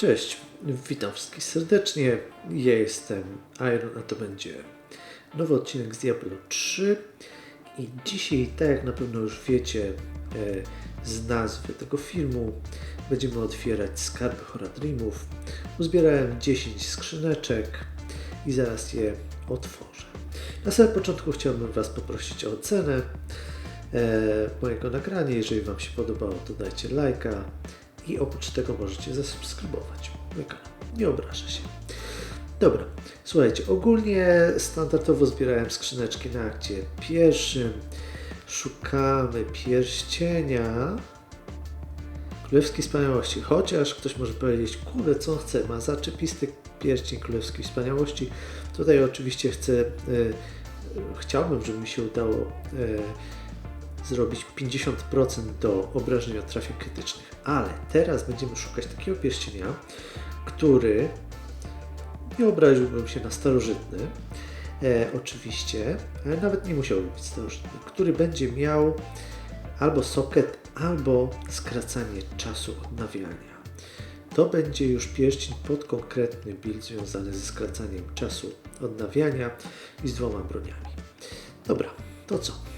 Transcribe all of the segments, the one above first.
Cześć, witam wszystkich serdecznie. Ja jestem Iron, a to będzie nowy odcinek z Diablo 3. I dzisiaj, tak jak na pewno już wiecie e, z nazwy tego filmu, będziemy otwierać skarby Horadrimów. Uzbierałem 10 skrzyneczek i zaraz je otworzę. Na samym początku chciałbym Was poprosić o ocenę e, mojego nagrania. Jeżeli Wam się podobało, to dajcie lajka i oprócz tego możecie zasubskrybować. Nie obrażę się. Dobra, słuchajcie, ogólnie standardowo zbierałem skrzyneczki na akcie pierwszym. Szukamy pierścienia Królewskiej Wspaniałości. Chociaż ktoś może powiedzieć, kurde, co chce, ma zaczepisty pierścień Królewskiej Wspaniałości. Tutaj oczywiście chcę, e, chciałbym, żeby mi się udało e, zrobić 50% do obrażeń od trafień krytycznych. Ale teraz będziemy szukać takiego pierścienia, który nie obraziłbym się na starożytny, e, oczywiście, ale nawet nie musiałby być starożytny, który będzie miał albo soket, albo skracanie czasu odnawiania. To będzie już pierścień pod konkretny build związany ze skracaniem czasu odnawiania i z dwoma broniami. Dobra, to co?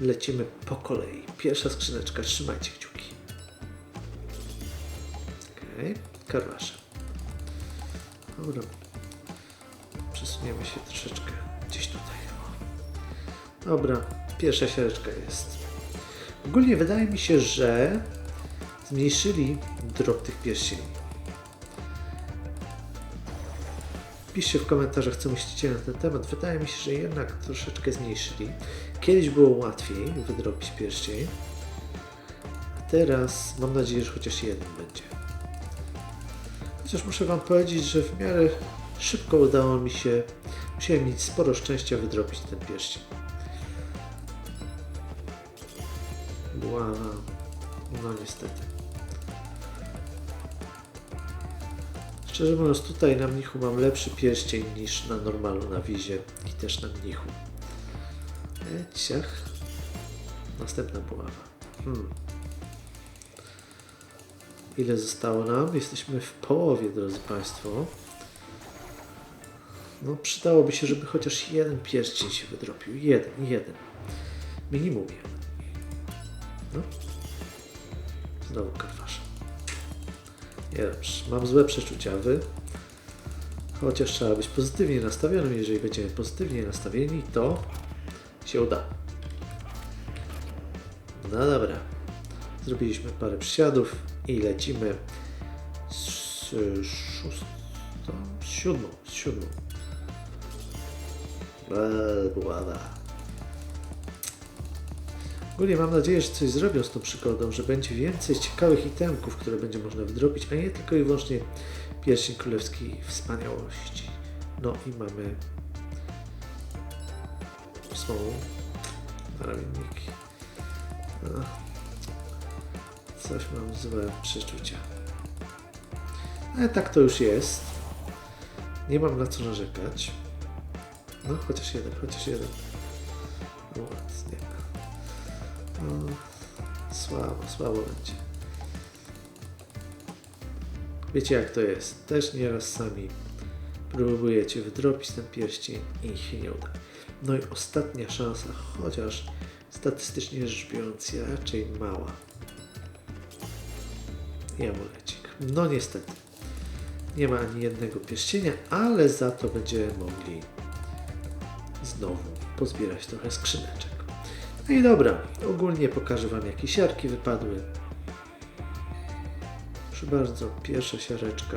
Lecimy po kolei. Pierwsza skrzyneczka, trzymajcie kciuki. Okej, okay. karwasze. Dobra. Przesuniemy się troszeczkę gdzieś tutaj. Dobra, pierwsza siareczka jest. Ogólnie wydaje mi się, że zmniejszyli drop tych pierścieni. Piszcie w komentarzach, co myślicie na ten temat. Wydaje mi się, że jednak troszeczkę zmniejszyli. Kiedyś było łatwiej wydrobić pierścień, a teraz mam nadzieję, że chociaż jeden będzie. Chociaż muszę Wam powiedzieć, że w miarę szybko udało mi się, musiałem mieć sporo szczęścia wydrobić ten pierścień. Wow. No niestety. Szczerze mówiąc, tutaj na mnichu mam lepszy pierścień niż na normalu na wizie i też na mnichu. E, ciach. Następna buława. Hmm. Ile zostało nam? Jesteśmy w połowie, drodzy Państwo. No, przydałoby się, żeby chociaż jeden pierścień się wydropił. Jeden, jeden. Minimum jeden. No. Znowu karwasze. Nie dobrze. Mam złe przeczucia. Wy? Chociaż trzeba być pozytywnie nastawionym. Jeżeli będziemy pozytywnie nastawieni, to się uda. No dobra. Zrobiliśmy parę przysiadów i lecimy z szóstą, z siódmą, z siódmą. Buława. Ogólnie mam nadzieję, że coś zrobią z tą przygodą, że będzie więcej ciekawych itemków, które będzie można wydrobić, a nie tylko i wyłącznie pierścień królewskiej wspaniałości. No i mamy są ramienniki. Coś mam złe przeczucia. Ale tak to już jest. Nie mam na co narzekać. No, chociaż jeden, chociaż jeden. No. No, słabo, słabo będzie. Wiecie jak to jest. Też nieraz sami próbujecie wydrobić ten pierścień i się nie uda. No i ostatnia szansa, chociaż statystycznie rzecz biorąc raczej mała. I amulecik. No niestety. Nie ma ani jednego pierścienia, ale za to będziemy mogli znowu pozbierać trochę skrzyneczek. No i dobra, ogólnie pokażę Wam jakie siarki wypadły. Proszę bardzo, pierwsza siareczka.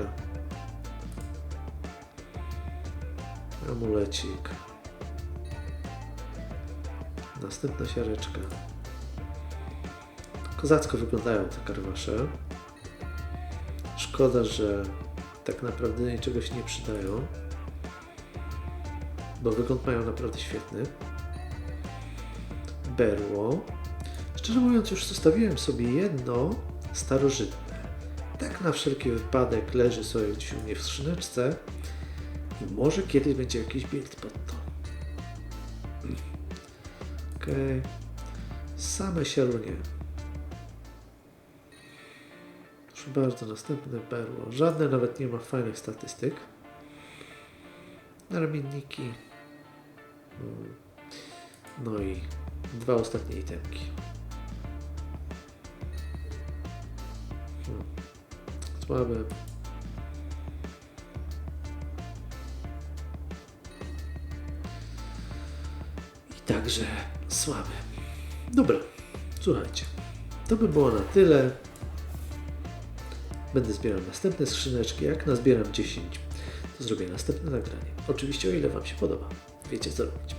Amulecik. Następna siareczka. Kozacko wyglądają te karwasze. Szkoda, że tak naprawdę niczego się nie przydają, bo wygląd mają naprawdę świetny. Berło. Szczerze mówiąc, już zostawiłem sobie jedno starożytne. Tak na wszelki wypadek leży sobie gdzieś u mnie w skrzyneczce i może kiedyś będzie jakiś build pod to. Okej. Okay. Same sielunie. Proszę bardzo, następne perło. Żadne nawet nie ma fajnych statystyk. Ramienniki. Mm. No i dwa ostatnie itemki. Hmm. Słabe. I także słabe. Dobra, słuchajcie. To by było na tyle. Będę zbierał następne skrzyneczki. Jak nazbieram 10, to zrobię następne nagranie. Oczywiście o ile Wam się podoba. Wiecie co robić.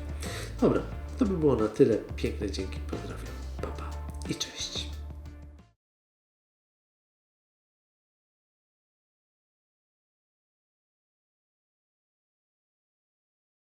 Dobra, to by było na tyle. Piękne dzięki, pozdrawiam. Papa pa. i cześć.